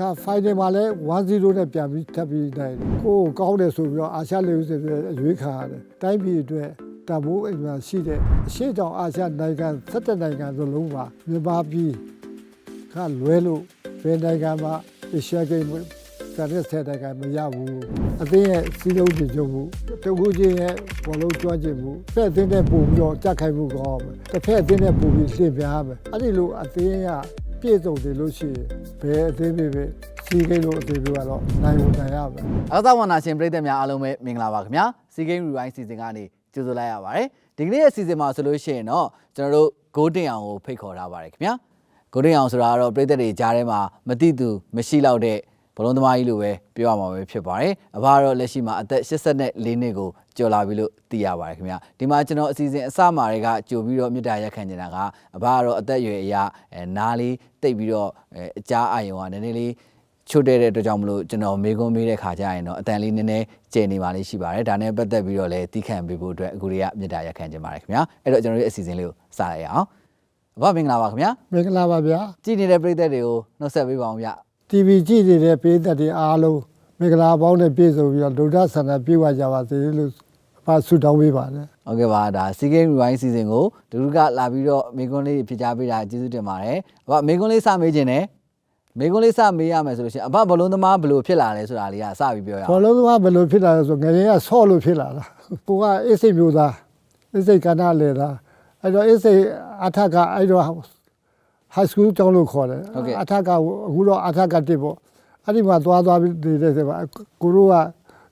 တခါ final မှာလဲ1-0နဲ့ပြန်ပြီးထပ်ပြီးနိုင်တယ်ကိုယ်ကောင်းတယ်ဆိုပြီးတော့အာရှလေဦးစစ်ပြီးရွေးခါရတယ်တိုင်းပြည်အတွက်တဘိုးအိမ်မှာရှိတဲ့အရှိတောင်အာရှနိုင်ငံ17နိုင်ငံသလုံးမှာမြန်မာပြည်ကလွဲလို့ဘယ်နိုင်ငံမှာအရှက်ကိန်းကရက်ဆက်တဲ့ကမရဘူးအသင်းရဲ့စီးလုံးပြကြမှုတကူချင်းရဲ့ဘောလုံးကျွမ်းကျင်မှုဖက်အသင်းနဲ့ပုံပြီးတော့ကြက်ခိုင်မှုကောင်းမယ်တစ်ဖက်အသင်းနဲ့ပုံပြီးရှင်းပြားမယ်အဲ့ဒီလိုအသင်းက ပြည့်စုံတယ်လို့ရှိရင်ဘယ်အသင်းပဲပဲစီးကိန်းလို့အသင်းကတော့နိုင်ဝင်နိုင်ရမယ်အားသာဝနာရှင်ပြည်သက်များအားလုံးပဲမင်္ဂလာပါခင်ဗျာစီဂိမ်းရီဝိုင်းစီစဉ်ကနေကြိုဆိုလိုက်ရပါတယ်ဒီကနေ့ရဲ့စီစဉ်မှာဆိုလို့ရှိရင်တော့ကျွန်တော်တို့ဂိုးတင်အောင်ကိုဖိတ်ခေါ်ထားပါတယ်ခင်ဗျာဂိုးတင်အောင်ဆိုတာကတော့ပြည်သက်တွေကြားထဲမှာမတိသူမရှိတော့တဲ့ဘလုံးသမားကြီးလိုပဲပြောရမှာပဲဖြစ်ပါတယ်အဘကတော့လက်ရှိမှာအသက်84နှစ်ကို ကျော်လာပြီလို့သိရပါတယ်ခင်ဗျာဒီမှာကျွန်တော်အစီအစဉ်အစမှာတွေကကြိုပြီးတော့မြစ်တာရက်ခံနေတာကအဘကတော့အသက်အရွယ်အရအဲနားလေးတိတ်ပြီးတော့အဲအကြားအာယုံကနည်းနည်းလေးချွတ်တဲ့တဲ့အတွက်ကြောင့်မလို့ကျွန်တော်မေကွန်းမေးတဲ့ခါကျရင်တော့အတန်လေးနည်းနည်းကျေနေပါလိမ့်ရှိပါတယ်ဒါနဲ့ပတ်သက်ပြီးတော့လည်းတီးခံပေးဖို့အတွက်အခုတွေကမြေတားရက်ခံကြပါတယ်ခင်ဗျာအဲ့တော့ကျွန်တော်တို့ရဲ့အစီအစဉ်လေးကိုစလိုက်ရအောင်အဘမင်္ဂလာပါခင်ဗျာမင်္ဂလာပါဗျာကြည်နေတဲ့ပရိသတ်တွေကိုနှုတ်ဆက်ပေးပါအောင်ဗျ TV ကြည့်နေတဲ့ပြည်သက်တွေအားလုံးမင်္ဂလာပေါင်းနဲ့ပြည့်စုံပြီးတော့ဒုဒ္ဒဆန္ဒပြေဝကြပါစေလို့ အဖဆုတောင်းပေးပါတယ်ဟုတ်ကဲ့ပါဒါစီဂိမ်းရီဝိုင်းစီစဉ်ကိုဒုဒကလာပြီးတော့မေကွန်းလေးဖြေချပေးတာကျေးဇူးတင်ပါတယ်အဘမေကွန်းလေးစမေးခြင်းနဲ့မေကွန်းလေးစမေးရမယ်ဆိုလို့ရှိရင်အဘဘလုံးသမားဘယ်လိုဖြစ်လာလဲဆိုတာလေးကစပြီးပြောရအောင်ဘောလုံးသမားဘယ်လိုဖြစ်လာလဲဆိုငယ်ငယ်ကဆော့လို့ဖြစ်လာတာကိုကအေးစိတ်မျိုးသားအေးစိတ်ကဏ္ဍလေတာအဲ့တော့အေးစိတ်အထက်ကအဲ့တော့ high school ကျောင်းလို့ခေါ်တယ်အထက်ကအခုတော့အထက်ကတစ်ပေါ့အဲ့ဒီမှာသွားသွားပြီးနေတဲ့ဆိုပါကိုတို့က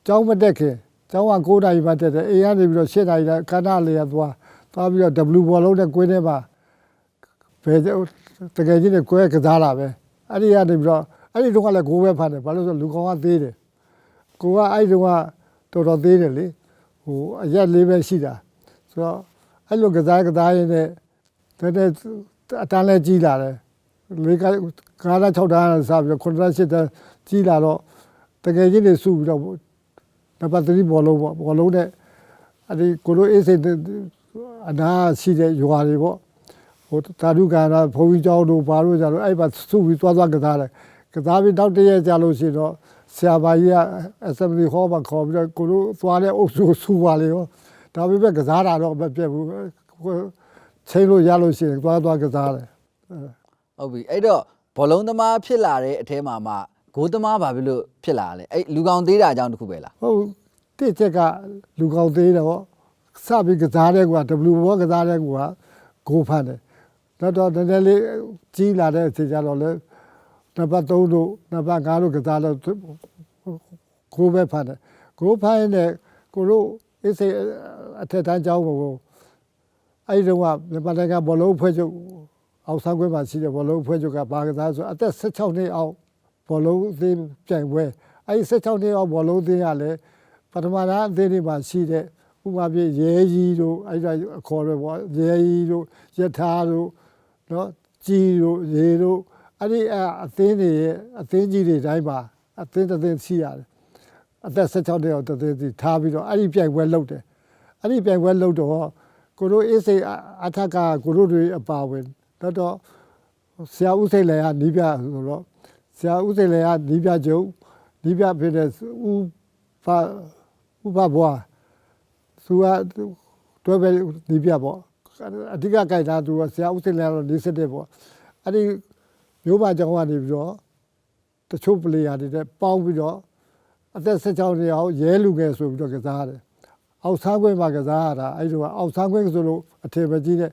ကျောင်းမတက်ခင် ကျောင်းက9နာရီမှတက်တယ်အေးကနေပြီးတော့10နာရီကဏ္ဍလေကသွားသွားပြီးတော့ W ဘောလုံးနဲ့ကွင်းထဲမှာဘယ်တကယ်ကြီးနဲ့ကွဲကစားလာပဲအဲ့ဒီကနေပြီးတော့အဲ့ဒီတော့ကလည်းဂိုးပဲဖတ်တယ်ဘာလို့ဆိုလူကောင်ကသေးတယ်ကိုကအဲ့ဒီတော့ကတော်တော်သေးတယ်လေဟိုအရက်လေးပဲရှိတာဆိုတော့အဲ့လိုကစားကစားရင်းနဲ့တည်းတည်းအတန်းလဲကြီးလာတယ်လေးကကားလား6တန်းလားစပြီးတော့9တန်း10တန်းကြီးလာတော့တကယ်ကြီးနေစုပြီးတော့ နံပါတ်3ဘောလုံးပေါ့ဘောလုံးနဲ့အဲ့ဒီကိုလိုအေးစိတ်အနာရှိတဲ့ရွာတွေပေါ့ဟိုတာဓုကာနာဘုံကြီးကျောင်းတို့ဘာလို့ကြတော့အဲ့မှာစုပြီးသွားသွားကစားတယ်ကစားပြီးနောက်တရက်ကြာလို့ရှိရင်တော့ဆရာပါကြီးက assembly hall မှာခေါ်ပြီးတော့ကိုလိုသွားတဲ့အုပ်စုကိုစုပါလေရောဒါပေမဲ့ကစားတာတော့မပြတ်ဘူးချိန်လို့ရလို့ရှိရင်သွားသွားကစားတယ်ဟုတ်ပြီအဲ့တော့ဘလုံးသမားဖြစ်လာတဲ့အထဲမှာမှ ဂိုးသမားဘာဖြစ်လို့ဖြစ်လာလဲအဲ့လူကောင်သေးတာအကြောင်းတစ်ခုပဲလားဟုတ်တစ်ချက်ကလူကောင်းသေးတယ်ပေါ့စပြီးကစားတဲ့ကွာ W ဘောကစားတဲ့ကွာဂိုးဖတ်တယ်တော့တော့နည်းနည်းလေးကြီးလာတဲ့အချိန်ကျတော့လေနံပါတ်3တို့နံပါတ်5တို့ကစားတော့ဂိုးပဲဖတ်တယ်ဂိုးဖတ်ရင်လည်းကိုတို့အစ်စိအထက်တန်းကျောင်းကိုအဲ့ဒီတော့ကမြန်မာနိုင်ငံဘောလုံးဖွဲ့ချုပ်အောင်ဆောင်ခွင့်မှာရှိတဲ့ဘောလုံးဖွဲ့ချုပ်ကဘာကစားဆိုအသက်16နှစ်အောက် ဘောလုံးအသင်းပြိုင်ပွဲအဲဒီ16နှစ်အောက်ဘောလုံးအသင်းကလည်းပထမတန်းအသင်းတွေမှာရှိတဲ့ဥပမာပြရဲကြီးတို့အဲဒီဒါအခေါ်ရပေါ့ရဲကြီးတို့ယထာတို့နော်ကြီးတို့ရေတို့အဲ့ဒီအသင်းတွေရဲ့အသင်းကြီးတွေတိုင်းမှာအသင်းတစ်သင်းရှိရတယ်အသက်16နှစ်အောက်တစ်သင်းစီထားပြီးတော့အဲ့ဒီပြိုင်ပွဲလုပ်တယ်အဲ့ဒီပြိုင်ပွဲလုပ်တော့ကိုတို့အေးစိတ်အထက်ကကိုတို့တွေအပါဝင်တော့တော့ဆရာဦးစိတ်လည်းကနီးပြဆိုတော့ ဆရာဦးစိန်လည်းကနီးပြကျုံနီးပြဖြစ်တဲ့ဦးဖဦးဖဘွားသူကတွဲပဲနီးပြပေါ့အဓိကကြိုက်တာသူကဆရာဦးစိန်လည်းကတော့47ပေါ့အဲ့ဒီမျိုးပါကြောင်းကနေပြီးတော့တချို့ပလေယာတွေနဲ့ပေါင်းပြီးတော့အသက်16နှစ်အောင်ရဲလူငယ်ဆိုပြီးတော့ကစားတယ်အောက်ဆန်းခွင့်မှာကစားရတာအဲ့ဒီကအောက်ဆန်းခွင့်ဆိုလို့အထင်မကြီးတဲ့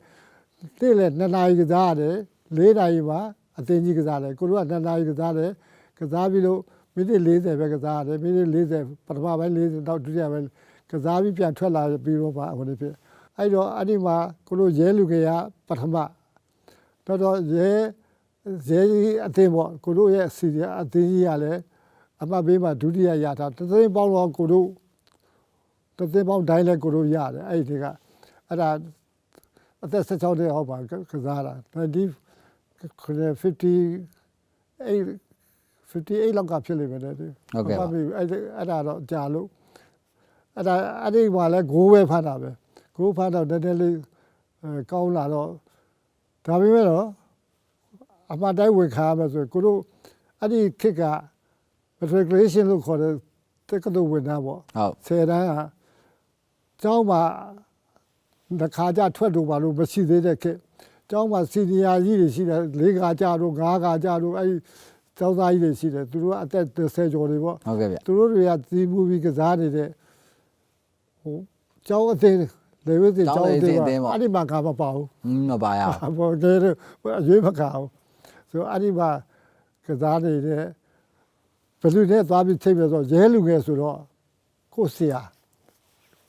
တိလေ2နာရီကစားရတယ်4နာရီမှာ အသင်းကြီးကစားတယ်ကိုတို့က2နာရီကစားတယ်ကစားပြီးလို့မိနစ်40ပဲကစားရတယ်မိနစ်40ပထမပိုင်း40တော့ဒုတိယပိုင်းကစားပြီးပြန်ထွက်လာပြီးတော့ပါဟိုနေ့ဖြစ်အဲ့တော့အဲ့ဒီမှာကိုတို့ရဲလူကရပထမတော့တော့ရဲရဲကြီးအသင်းပေါ့ကိုတို့ရဲ့စီအသင်းကြီးကလည်းအမှတ်ပေးမှာဒုတိယရတာတသိန်းပေါင်းတော့ကိုတို့တသိန်းပေါင်းတိုင်းလဲကိုတို့ရတယ်အဲ့ဒီကအဲ့ဒါအသက်16နှစ်ဟောက်ပါကစားတာ 20 58 58လောက်ကဖြစ်လိမ့်မယ်တဲ့ဟုတ်ကဲ့ပါပြီအဲ့ဒီအဲ့ဒါတော့ကြာလို့အဲ့ဒါအဲ့ဒီမှာလဲဂိုးပဲဖတ်တာပဲဂိုးဖတ်တော့တည်းတည်းလေးအဲကောင်းလာတော့ဒါပေမဲ့တော့အမှတ်တိုင်းဝင်ခါရမယ်ဆိုရင်ကိုတို့အဲ့ဒီခေတ်က matriculation လို့ခေါ်တဲ့တက္ကသိုလ်ဝင်သားပေါ့ ဟုတ်ဆယ်တန်းကကျောင်းမှာတစ်ခါကြထွက်လို့ပါလို့မရှိသေးတဲ့ခေတ် ကျောင်းမှာစီနီယာကြီးတွေရှိတယ်၄ခါကြတော့၅ခါကြတော့အဲ့ဒီကျောင်းသားကြီးတွေရှိတယ်သူတို့ကအသက်30ကျော်တွေပေါ့ဟုတ်ကဲ့ဗျသူတို့တွေကစီးပူပြီးကစားနေတဲ့ဟိုကျောင်းအသေးလေဝိသေကျောင်းအသေးပါအဲ့ဒီမှာကမပါဘူးဟင်းမပါရအောင်ဘောကဲတော့အရွေးမကအောင်ဆိုအဲ့ဒီမှာကစားနေတဲ့ဘယ်လူနဲ့သွားပြီးထိပ်ပြဆိုရဲလူငယ်ဆိုတော့ကိုဆရာ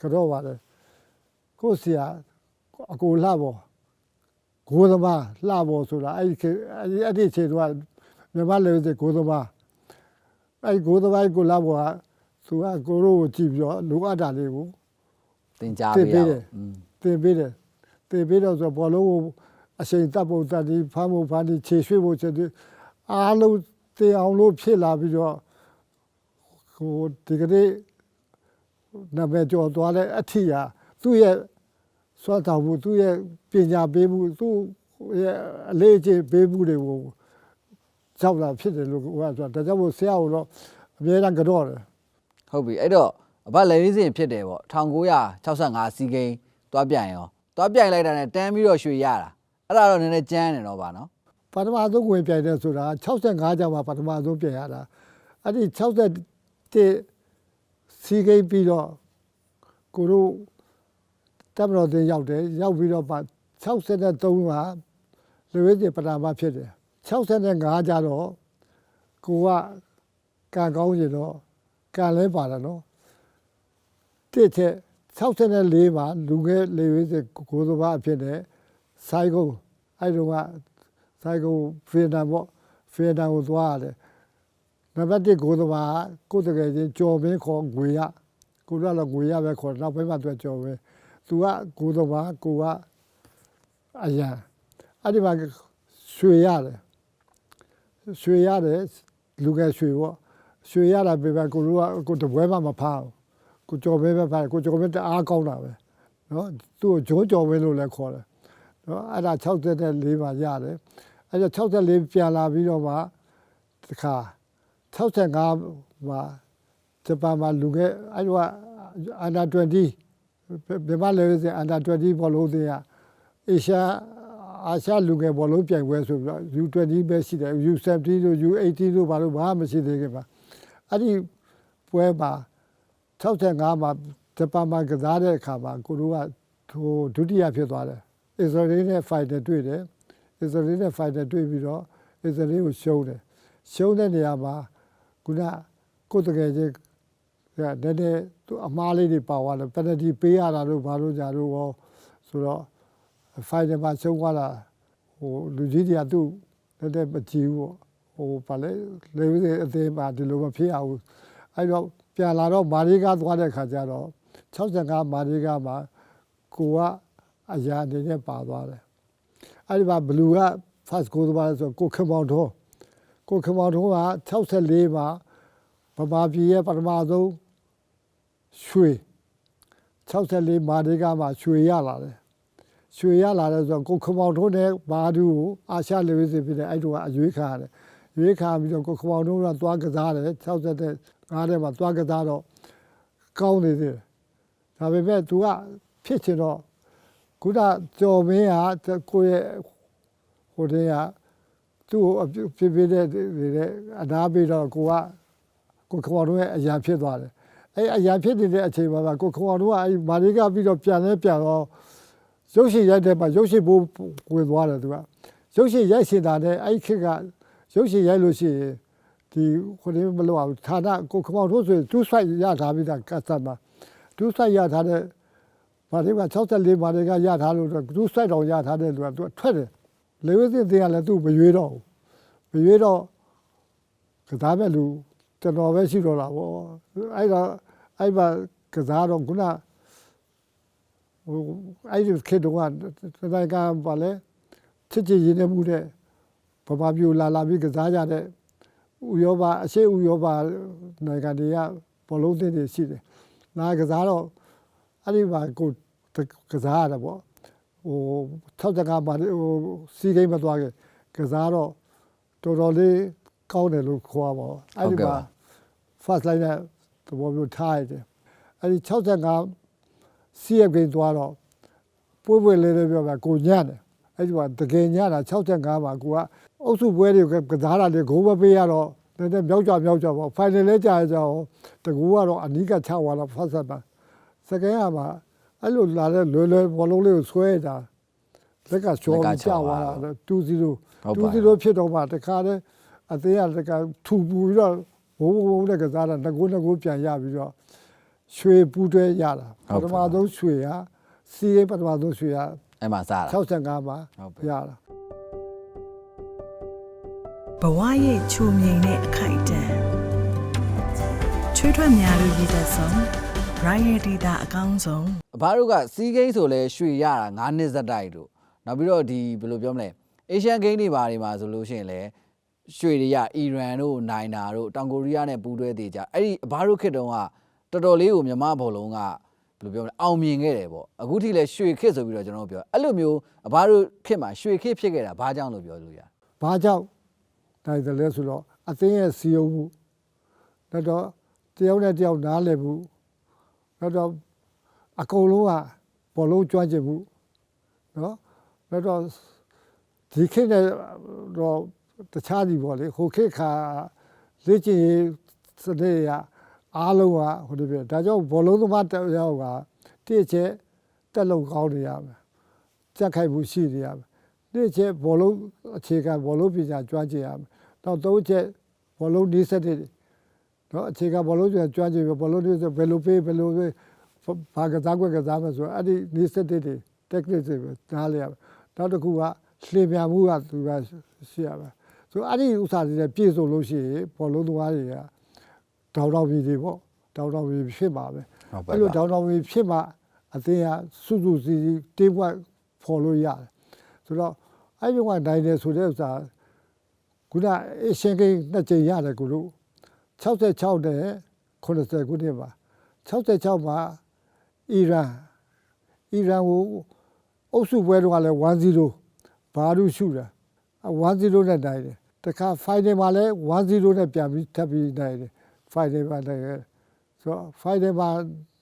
ကတော့ပါတယ်ကိုဆရာအကိုလှပေါ် ကိုသမားလှပေါ်ဆိုတာအဲ့ဒီခေတ်အဲ့ဒီအဲ့ဒီခြေတော့မြန်မာလေတဲ့ကိုသမားအဲ့ဒီကိုသမားကိုလှပေါ်ကသူကကိုရိုးကိုကြည့်ပြီးတော့လိုအပ်တာလေးကိုတင်ကြားတင်ပေးရပေးအောင်တယ်တင်ပေးတယ်တင်ပေးတော့ဆိုဘောလုံးကိုအချိန်တပ်ဖို့တတ်ဒီဖမ်းဖို့ဖမ်းဒီခြေရွှေ့ဖို့ချက်ဒီအားလုံးတင်အောင်လို့ဖြစ်လာပြီးတော့ဟိုဒီကနေ့နမကျော်သွားတဲ့အထီးဟာသူ့ရဲ့ စွမ်းတော်မှုသူ့ရဲ့ပညာပေးမှုသူ့ရဲ့အလေးအကျင့်ပေးမှုတွေကိုကြောက်လာဖြစ်တယ်လို့ဟိုကဆိုတော့ဒါကြောင့်မို့ဆရာကတော့အများအားကတော့တယ်ဟုတ်ပြီအဲ့တော့အဘလေဝိစင်ဖြစ်တယ်ပေါ့1965စီးကိန်းသွားပြန်ရောသွားပြန်လိုက်တာနဲ့တန်းပြီးတော့ရွှေရတာအဲ့ဒါတော့နည်းနည်းကြမ်းတယ်တော့ဗာနော်ပထမဆုံးဝင်ပြိုင်တယ်ဆိုတာ65ကျောင်းမှာပထမဆုံးပြင်ရတာအဲ့ဒီ61စီဂိမ်းပြီးတော့ကိုတို့ တပ်မတော်တင်ရောက်တယ်ရောက်ပြီးတော့ပါ63ကလူဝိသေပထမဖြစ်တယ်65ကျတော့ကိုကကံကောင်းရင်တော့ကံလဲပါတာနော်တစ်ချက်64မှာလူငယ်လေဝိသေကိုသဘာအဖြစ်နဲ့ဆိုင်ကုန်အဲ့တော့ကဆိုင်ကိုဖီနာပေါ့ဖီနာကိုသွားရတယ်နံပါတ်1ကိုသမားကိုတကယ်ချင်းကြော်မင်းခေါ်ငွေရကိုတော့ငွေရပဲခေါ်နောက်ပိုင်းမှာသူကြော်မင်း သူကကိုသမားကိုကအရန်အဲ့ဒီမှာရွှေရတယ်ရွှေရတယ်လူကရွှေပေါ့ရွှေရတာပဲကိုတို့ကကိုတပွဲမှမဖားကိုကြော်မင်းပဲဖားကိုကြော်မင်းတအားကောင်းတာပဲနော်သူ့ကိုဂျိုးကြော်မင်းလို့လည်းခေါ်တယ်နော်အဲ့ဒါ64မှာရတယ်အဲ့တော့64ပြန်လာပြီးတော့မှတခါ65မှာဂျပန်မှာလူငယ်အဲ့တော့အန်ဒါ20 မြန်မာလေစအန်ဒါ20ဘောလုံးတွေကအေရှားအာရှလူငယ်ဘောလုံးပြိုင်ပွဲဆိုပြီးတော့ U20 ပဲရှိတယ် U70 တို့ U80 တို့ဘာလို့ဘာမှမရှိသေးခင်ပါအဲ့ဒီပွဲမှာ65မှာဂျပန်မှာကစားတဲ့အခါမှာကိုတို့ကဟိုဒုတိယဖြစ်သွားတယ်အစ္စရေးနဲ့ fighter တွေ့တယ်အစ္စရေးနဲ့ဖိုင်တာတွေ့ပြီးတော့အစ္စရေးကိုရှုံးတယ်ရှုံးတဲ့နေရာမှာခုနကိုယ်တကယ်ချင်း ကတည်းကသူအမားလေးတွေပါသွားတယ်ပနတီပေးရတာလို့ဘာလို့ညာလို့ရောဆိုတော့ဖိုင်တာမှာရှုံးသွားတာဟိုလူကြီးတွေကသူ့တည်းတည်းမကြည့်ဘူးဟိုဗာလေလေဝိသေအသေးမှာဒီလိုမဖြစ်ရဘူးအဲ့တော့ပြန်လာတော့မာရီကားသွားတဲ့ခါကျတော့65မာရီကားမှာကိုကအရာအနေနဲ့ပါသွားတယ်အဲ့ဒီမှာဘလူးက first goal ပါဆိုကိုခင်မောင်တော်ကိုခင်မောင်တော်က64မှာဗမာပြည်ရဲ့ပထမဆုံး ရွှေ64မာဒီကမှာရွှေရလာတယ်ရွှေရလာတယ်ဆိုတော့ကိုခင်မောင်တော်နဲ့ဘာဒူကိုအာရှလေဝိစီဖြစ်တဲ့အဲ့တို့ကအရွေးခါရတယ်ရွေးခါပြီးတော့ကိုခင်မောင်တော်ကသွားကစားတယ်60ငါးထဲမှာသွားကစားတော့ကောင်းနေသေးတယ်ဒါပေမဲ့ तू ကဖြစ်ချင်တော့ခုနကြော်မင်းကကိုယ့်ရဲ့ဟိုတည်းကသူ့ကိုအပြစ်ပြပြတဲ့တဲ့အနာပေးတော့ကိုကကိုခေါ်တော့အရာဖြစ်သွားတယ် အဲအရာဖြစ်နေတဲ့အချိန်မှာကိုခေါ်တော့အဲမာရီကပြီးတော့ပြန်လဲပြန်တော့ရုပ်ရှင်ရိုက်တဲ့မှာရုပ်ရှင်ဘိုးဝင်သွားတယ်သူကရုပ်ရှင်ရိုက်ရှင်တာနဲ့အဲ့ခေတ်ကရုပ်ရှင်ရိုက်လို့ရှိရင်ဒီခုနမလို့အောင်ဌာနကိုခေါ်တော့ဆိုသူ့ဆိုင်ရထားပြီးသားကတ်သမာသူ့ဆိုင်ရထားတဲ့မာတွေက64မာတွေကရထားလို့သူစိုက်တော်ရထားတဲ့လူကသူထွက်တယ်လေဝိသင်းတွေကလည်းသူ့မရွေးတော့ဘူးမရွေးတော့ကစားမဲ့လူကျွန်တော်ပဲရှိတော့တာပေါ့အဲ့တော့ အဲ့မှာကစားတော့ခုနဟိုအဲ့ဒီခေတ်တုန်းကတိုင်ကပါလေချစ်ချစ်ရင်းနေမှုတဲ့ဗမာပြည်လာလာပြီးကစားကြတဲ့ဥရောပအရှေ့ဥရောပနိုင်ငံတွေကဘောလုံးသင်းတွေရှိတယ်လာကစားတော့အဲ့ဒီမှာကိုကစားရတယ်ပေါ့ဟိုထောက်တကားမှာဟိုစီးကိန်းမသွားခဲ့ကစားတော့တော်တော်လေးကောင်းတယ်လို့ခေါ်ပါဘောအဲ့ဒီမှာ first line နဲ့ သဘောမျိုးထားရတယ်အဲ့ဒီ65 CF ဂိမ်းသွားတော့ပွေးပွေးလေးလေးပြောပါကိုညံ့တယ်အဲ့ဒီမှာတကယ်ညံ့တာ65မှာကိုကအုပ်စုပွဲတွေကကစားတာတွေဂိုးမပေးရတော့နည်းနည်းမြောက်ကြမြောက်ကြပေါ့ final လဲကြာကြအောင်တကူကတော့အနီးကချသွားတော့ first set မှာ second ကမှာအဲ့လိုလာတဲ့လွယ်လွယ်ဘောလုံးလေးကိုဆွဲတာလက်ကချောပြီးကြာသွားတာ2-0 2-0ဖြစ်တော့မှတခါတည်းအသေးရတခါထူပူပြီးတော့ ဘုံဘုံနဲ့ကစားတာငကိုးငကိုးပြန်ရပြီးတော့ရွှေပူးတွဲရတာပထမဆုံးရွှေကစီးရိပ်ပထမဆုံးရွှေကအဲ့မှာစားတာ65မှာဟုတ်ပါရတာဘဝရဲ့ချုံမြိန်တဲ့အခိုက်အတန့်ချွေးထွက်များလို့ရည်သက်ဆုံး right ရဲ့ဒေတာအကောင်းဆုံးအဘတို့ကစီးကိန်းဆိုလဲရွှေရတာ9နှစ်ဇက်တိုက်တို့နောက်ပြီးတော့ဒီဘယ်လိုပြောမလဲအေရှန်ဂိမ်းတွေဘာတွေမှာဆိုလို့ရှိရင်လဲ ရွှေတွေရအီရန်တို့နိုင်တာတို့တောင်ကိုရီးယားနဲ့ပူးတွဲသေးကြအဲ့ဒီအဘတို့ခေတ်တုန်းကတော်တော်လေးကိုမြမဘောလုံးကဘယ်လိုပြောမလဲအောင်မြင်ခဲ့တယ်ပေါ့အခုထိလဲရွှေခေတ်ဆိုပြီးတော့ကျွန်တော်တို့ပြောအဲ့လိုမျိုးအဘတို့ခေတ်မှာရွှေခေတ်ဖြစ်ခဲ့တာဘာကြောင့်လို့ပြောလို့ရဘာကြောင့်နိုင်တယ်လဲဆိုတော့အသင်းရဲ့စီယုံမှုနောက်တော့တယောက်နဲ့တယောက်နားလည်မှုနောက်တော့အကုန်လုံးကဘောလုံးကျွမ်းကျင်မှုနော်နောက်တော့ဒီခေတ်နဲ့တော့ တခြားစီပေါ့လေဟိုခေတ်ခါလေ့ကျင့်ရေးစနစ်ရအားလုံးကဟိုဒီပြဒါကြောင့်ဘောလုံးသမားတစ်ယောက်ကတည့်ချက်တက်လုံကောင်းနေရမယ်ကြက်ခိုက်မှုရှိနေရမယ်နေ့ချက်ဘောလုံးအခြေခံဘောလုံးပညာကျွမ်းကျင်ရမယ်။နောက်သုံးချက်ဘောလုံးဒီစက်တွေနော်အခြေခံဘောလုံးကျွမ်းကျွမ်းကျင်ပြီးဘောလုံးဒီစက်ဘယ်လိုပေးဘယ်လိုပေးဘာကစားကွက်ကစားမယ်ဆိုတော့အဲ့ဒီဒီစက်တွေ technique တွေပဲနားလည်ရမယ်။နောက်တစ်ခုကလှေပြန်မှုကသူကရှိရမယ်။ ဆိုအဲ့ဒီဥစ္စာတွေနဲ့ပြည့်စုံလို့ရှိရင်ဘောလုံးသမားတွေကတောင်းတောင်းပြီးတွေပေါ့တောင်းတောင်းပြီးဖြစ်ပါပဲ။ဟုတ်ပါအဲ့လိုတောင်းတောင်းပြီးဖြစ်မှအသင်းကစုစုစည်းစည်းတင်းပွက်ဖော်လို့ရတယ်ဆိုတော့အဲ့ဒီကနိုင်တယ်ဆိုတဲ့ဥစ္စာခုနအရှင်ကိန်းနှစ်ကြိမ်ရတယ်ကိုလို့66နဲ့80ခုနှစ်မှာ66မှာအီရန်အီရန်ကိုအုပ်စုပွဲတော့လည်း1-0ဘာလို့ရှုတာ1-0နဲ့နိုင်တယ် တခါ final မှာလည်း1-0နဲ့ပြန်ပြီးထပ်ပြီးနိုင်တယ် final မှာနိုင်တယ်ဆိုတော့ Friday မှာ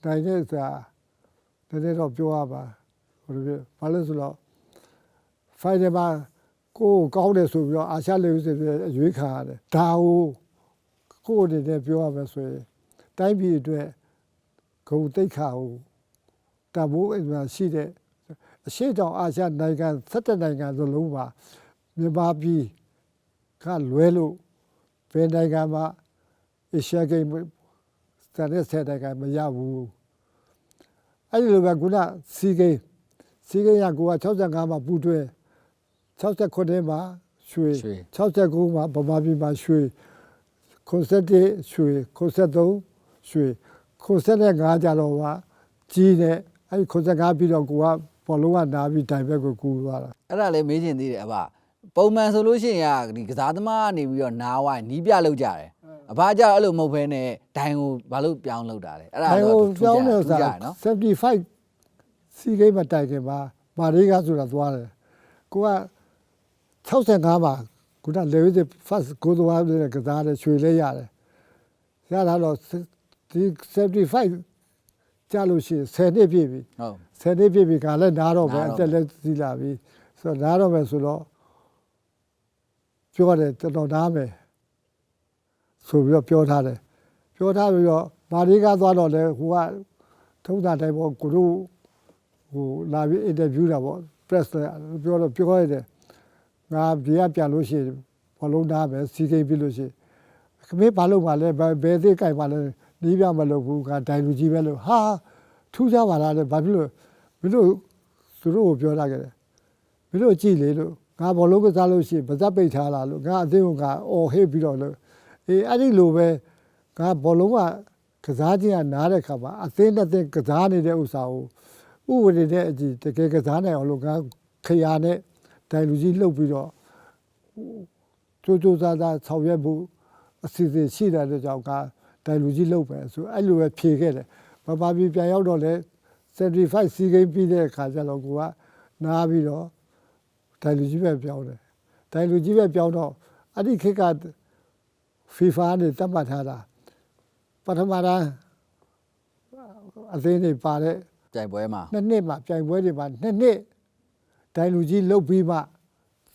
နိုင်တဲ့စာတကယ်တော့ပြောရပါဟိုလိုပြဘာလို့ဆိုတော့ Friday မှာကိုယ်ကိုကောင်းတယ်ဆိုပြီးတော့အာရှလေဦးစစ်ပြအရွေးခံရတယ်ဒါကိုကိုယ်အနေနဲ့ပြောရမယ်ဆိုရင်တိုင်းပြည်အတွက်ဂုဏ်တိတ်ခါကိုတဘိုးအိမ်မှာရှိတဲ့အရှိတောင်အာရှနိုင်ငံ17နိုင်ငံစလုံးမှာမြန်မာပြည် ကလွဲလို့ဘယ်နိုင်ငံမှာအရှက်ဂိမ်းစတဲ့ဆယ်တိုင်ကမရဘူးအဲ့ဒီလိုပဲခုနစီကိန်းစီကိန်းကကိုက65မှာပူတွဲ69မှာရွှေရွှေ69မှာဗမာပြည်မှာရွှေ91ရွှေ93ရွှေ95ကြတော့ကကြီးတယ်အဲ့ဒီ95ပြီးတော့ကိုကဘောလုံးကနားပြီးတိုင်ဘက်ကိုကူသွားတာအဲ့ဒါလည်းမေးချင်သေးတယ်အဘ ပုံမှန်ဆိုလို့ရှိရင်ကဒီကစားသမားကနေပြီးတော့နားဝိုင်းနီးပြလောက်ကြတယ်အဘကြောင့်အဲ့လိုမဟုတ်ဘဲနဲ့ဒိုင်ကိုဘာလို့ပြောင်းလောက်တာလဲအဲ့ဒါအဲတော့ဟိုထူးခြားပြောင်းနေထူးစားခြားတယ်နော်75စီကိန်းမတိုင်ခင်မှာမာရီကဆိုတာသွားတယ်ကိုက65မှာခုနလေဝစ် first ကိုသွားတဲ့ကစားတဲ့ရွှေလဲရတယ်ရတာတော့ဒီ75ကြာလို့ရှိရင်10နှစ်ပြည့်ပြီဟုတ်10နှစ်ပြည့်ပြီကလည်းနားတော့ပဲနားအတော့တက်လက်စီးလာပြီဆိုတော့နားတော့မယ်ဆိုတော့ ပြောတယ်တော်တော်နားမယ်ဆိုပြီးတော့ပြောထားတယ်ပြောထားပြီးတော့မာရီကသွားတော့လေဟိုကထုံးတာတိုင်းပေါ့ကိုတို့ဟိုလာပြီးအင်တာဗျူးတာပေါ့ press နဲ့ပြောတော့ပြောရတယ်ငါဒီကပြန်လို့ရှိရင်ဘောလုံးနားမယ်စီကိန်းပြီးလို့ရှိရင်ခမေးဘာလို့ပါလဲဘယ်ဘယ်သိကြိုက်ပါလဲနီးပြမလို့ဘူးကဒိုင်လူကြီးပဲလို့ဟာထူးခြားပါလားလေဘာဖြစ်လို့မင်းတို့သူတို့ကိုပြောတာကြတယ်မင်းတို့ကြည့်လေလို့ ငါဘောလုံးကစားလို့ရှိရင်ဗဇက်ပိတ်ထားလားလို့ငါအသိကအော်ဟစ်ပြီးတော့လို့အေးအဲ့ဒီလိုပဲငါဘောလုံးကကစားခြင်းကနားတဲ့ခါမှာအသင်းနဲ့အသင်းကစားနေတဲ့ဥစ္စာကိုဥပဒေနဲ့အကြည့်တကယ်ကစားနိုင်အောင်လို့ငါခရာနဲ့တိုင်လူကြီးလှုပ်ပြီးတော့ကြိုးကြိုးစားစားဆောင်ရွက်မှုအစီအစဉ်ရှိတဲ့အတွက်ကြောင့်ကတိုင်လူကြီးလုပ်ပဲဆိုအဲ့လိုပဲဖြေခဲ့တယ်။ဘာဘာပြီးပြန်ရောက်တော့လဲ75စီဂိမ်းပြီးတဲ့အခါကျတော့ကိုကနားပြီးတော့ တိုင်လူကြီးပဲပြောင်းတယ်။တိုင်လူကြီးပဲပြောင်းတော့အဲ့ဒီခေတ်က FIFA ကနေတတ်မှတ်ထားတာပထမတန်းအသင်းတွေပါတဲ့ကြိုင်ပွဲမှာနှစ်နှစ်မှပြိုင်ပွဲတွေမှာနှစ်နှစ်ဒိုင်လူကြီးလုတ်ပြီးမှ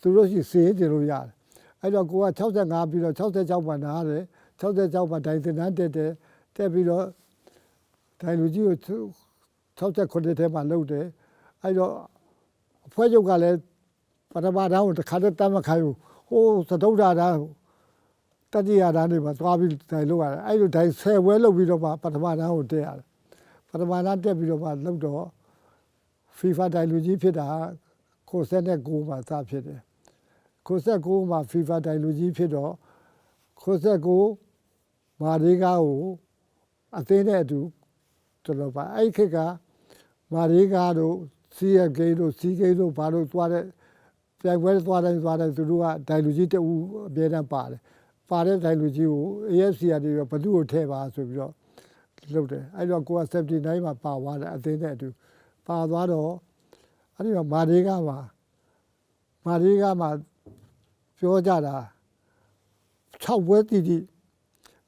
သူတို့ရှိစေးတင်လို့ရတယ်အဲ့တော့ကိုက65ပြီးတော့66မှနားတယ်66မှဒိုင်သင်တန်းတက်တယ်တက်ပြီးတော့ဒိုင်လူကြီးကို68ထဲမှာလုတ်တယ်အဲ့တော့အဖွဲ့ချုပ်ကလည်း ပထမတန်းကိုတစ်ခါတည်းတတ်မှတ်ခိုင်းဘူးဟိုးသတုဒ္ဓတန်းတတိယတန်းတွေမှာသွားပြီးဒိုင်လုတ်ရတယ်အဲ့လိုဒိုင်10ဝဲလုတ်ပြီးတော့မှပထမတန်းကိုတက်ရတယ်ပထမတန်းတက်ပြီးတော့မှလုတ်တော့ FIFA တိုင်လူကြီးဖြစ်တာ69မှာစဖြစ်တယ်69မှာ FIFA တိုင်လူကြီးဖြစ်တော့69မာရီကာကိုအသင်းနဲ့အတူတော်တော်ပါအဲ့ဒီခေတ်ကမာရီကာတို့ CFK တို့ CK တို့ဘာလို့သွားတဲ့ ပြိုင်ပွဲသွားတိုင်းသွားတိုင်းသူတို့ကတိုင်လူကြီးတအူအပြည့်နဲ့ပါတယ်ပါတဲ့တိုင်လူကြီးကို AFC ကနေတော့ဘသူ့ကိုထည့်ပါဆိုပြီးတော့လုပ်တယ်အဲ့တော့ကိုက79မှာပါသွားတယ်အသင်းနဲ့အတူပါသွားတော့အဲ့ဒီတော့မာဒေးကမှာမာဒေးကမှာပြောကြတာ6ဘွဲတီတီ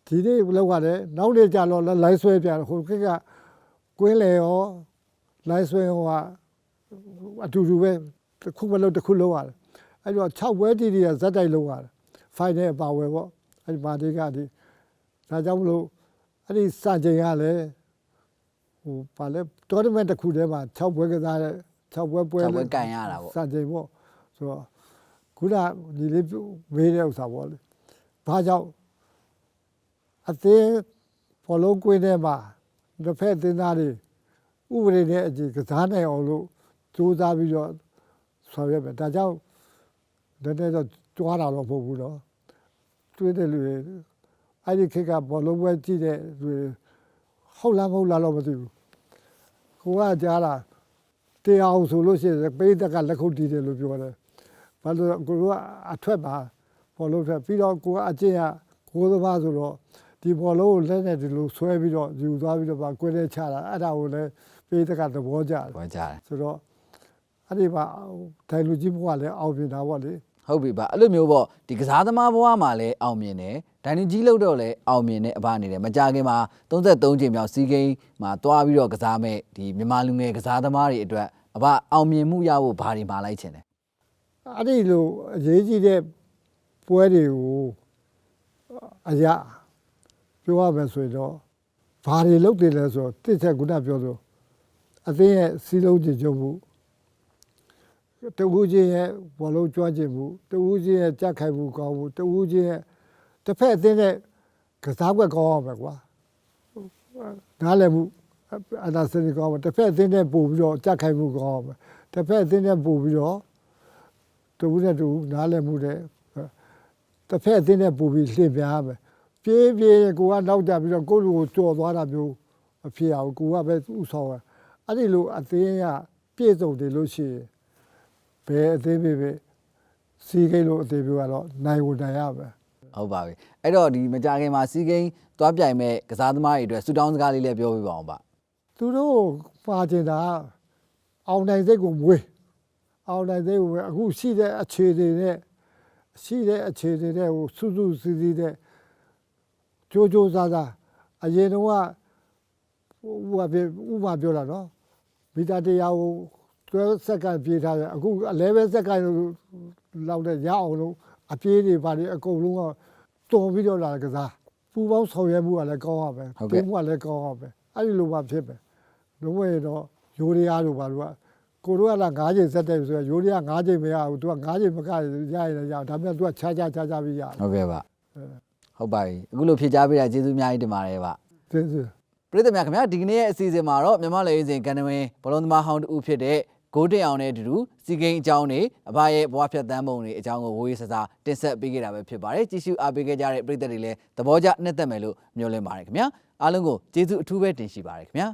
ဒီနေ့လောက်ရတယ်နောက်နေ့ကျတော့လိုင်းဆွဲပြဟိုကိကကွင်းလေရောလိုင်းဆွဲဟိုကအတူတူပဲ တစ်ခုမလို့တစ်ခုလုံးရတယ်အဲ့တော့6ဘွဲတီတီကဇက်တိုက်လုံးရတယ်ဖိုင်နယ်ပါဝယ်ပေါ့အဲ့ဒီမာဒေးကဒီဒါကြောင့်မလို့အဲ့ဒီစကြင်ကလည်းဟိုပါလဲတော်နမန့်တစ်ခုတည်းမှာ6ဘွဲကစားတဲ့6ဘွဲပွဲ6ပွဲကန်ရတာပေါ့စကြင်ပေါ့ဆိုတော့ခုနဒီလေးမေးတဲ့ဥစ္စာပေါ့လေဘာကြောင့်အသေးဘောလုံးကွင်းထဲမှာတစ်ဖက်သင်းသားတွေဥပဒေနဲ့အကြည့်ကစားနိုင်အောင်လို့စူးစမ်းပြီးတော့ ဆောင်ရွက်မယ်ဒါကြောင့်တည်းတည်းတော့ကြွားတာတော့မဟုတ်ဘူးတော့တွေးတဲ့လူတွေအဲ့ဒီခေတ်ကဘောလုံးပွဲကြည့်တဲ့လူတွေဟုတ်လားမဟုတ်လားတော့မသိဘူးကိုကကြားတာတရားအောင်ဆိုလို့ရှိရင်ပိဋကလက်ခုပ်တီးတယ်လို့ပြောတယ်။ဘာလို့လဲကိုကအထွက်ပါဘောလုံးထွက်ပြီးတော့ကိုကအကျင့်ကကိုသမားဆိုတော့ဒီဘောလုံးကိုလက်နဲ့ဒီလိုဆွဲပြီးတော့ယူသွားပြီးတော့ဗာကွဲတဲ့ချတာအဲ့ဒါကိုလည်းပိဋကသဘောကျတယ်ဘောကြတယ်ဆိုတော့ အဲ့ဒီမှာဒိုင်လူကြီးဘုရားလည်းအောင်ပြင်တာပေါ့လေဟုတ်ပြီပါအဲ့လိုမျိုးပေါ့ဒီကစားသမားဘဝမှာလည်းအောင်မြင်တယ်ဒိုင်နီကြီးလို့တော့လည်းအောင်မြင်တဲ့အဘအနေနဲ့မကြခင်မှာ33ချိန်မြောက်စီးကိန်းမှာတွားပြီးတော့ကစားမဲ့ဒီမြန်မာလူငယ်ကစားသမားတွေအတွက်အဘအောင်မြင်မှုရဖို့ဘာတွေမှာလိုက်ချင်တယ်အဲ့ဒီလိုအရေးကြီးတဲ့ပွဲတွေကိုအရာပြောရမယ်ဆိုရင်တော့ဘာတွေလုပ်တယ်လဲဆိုတော့တစ်ချက်ခုနပြောဆိုအသင်းရဲ့စီးလုံးကြည့်ကြမှု တဝူးချင်းရဲ့ဘောလုံးကြွားခြင်းမှုတဝူးချင်းရဲ့ကြက်ခိုင်မှုကောင်းမှုတဝူးချင်းရဲ့တစ်ဖက်အသင်းရဲ့ကစားကွက်ကောင်းအောင်ပဲကွာနားလည်မှုအနာစနေကောင်းပဲတစ်ဖက်အသင်းနဲ့ပို့ပြီးတော့ကြက်ခိုင်မှုကောင်းအောင်ပဲတစ်ဖက်အသင်းနဲ့ပို့ပြီးတော့တူဘူးနဲ့တူဘူးနားလည်မှုတဲ့တစ်ဖက်အသင်းနဲ့ပူပြီးလှည့်ပြားမယ်ပြေးပြေးကိုကနောက်ကြပြီးတော့ကိုယ့်လူကိုကြော်သွားတာမျိုးမဖြစ်အောင်ကိုကပဲဥဆောင်ရအဲ့ဒီလိုအသင်းကပြည့်စုံတယ်လို့ရှိရင် ဘယ်အသင်းပဲပဲစီးကိန်းလို့အသင်းမျိုးကတော့နိုင်ဝင်နိုင်ရမယ်ဟုတ်ပါပြီအဲ့တော့ဒီမကြခင်မှာစီးကိန်းတွားပြိုင်မဲ့ကစားသမားတွေအတွက်ဆူတောင်းစကားလေးလည်းပြောပြပါအောင်ပါသူတို့ပါကျင်တာအောင်နိုင်စိတ်ကိုမွေးအောင်နိုင်စိတ်ကိုမွေးအခုရှိတဲ့အခြေအနေနဲ့ရှိတဲ့အခြေအနေနဲ့ဟိုစုစုစည်းစည်းတဲ့ကြိုးကြိုးစားစားအရင်တော့ကဟိုဟာပြဥပမာပြောတာနော်မီတာတရားကို 12စက္ကန့်ပြေးထားတယ်အခု11စက္ကန့်လောက်နဲ့ရအောင်လို့အပြေးတွေပါတွေအကုန်လုံးကတော်ပြီးတော့လာကစားပူပေါင်းဆောင်ရွက်မှုကလည်းကောင်းရမယ်ပုံမှုကလည်းကောင်းရမယ်အဲ့ဒီလိုမှဖြစ်မယ်လုံးဝရတော့ယိုရီးယားတို့ဘာလို့ကကိုတို့ကလာ9ချိန်ဆက်တယ်ဆိုတော့ယိုရီးယား9ချိန်မရဘူးသူက9ချိန်မကရရင်ရရင်ရဒါပေမဲ့သူကခြားခြားခြားခြားပြီးရတယ်ဟုတ်ကဲ့ပါဟုတ်ပါပြီအခုလိုဖြေချပေးတာကျေးဇူးအများကြီးတင်ပါတယ်ဗျသင်စပရိသတ်များခင်ဗျာဒီကနေ့ရဲ့အစီအစဉ်မှာတော့မြန်မာလေရင်ကန်နဝင်းဘလုံးသမားဟောင်းတူဖြစ်တဲ့ ဂိုးတင်အောင်နဲ့အတူတူစီကိန်းအကြောင်းတွေအဘရဲ့ဘဝဖြတ်သန်းပုံတွေအကြောင်းကိုဝေးဆဆတင်ဆက်ပေးခဲ့တာပဲဖြစ်ပါတယ်ကြည့်ရှုအားပေးခဲ့ကြတဲ့ပရိသတ်တွေလည်းသဘောကျနှစ်သက်မယ်လို့မျှော်လင့်ပါတယ်ခင်ဗျာအားလုံးကိုကျေးဇူးအထူးပဲတင်ရှိပါတယ်ခင်ဗျာ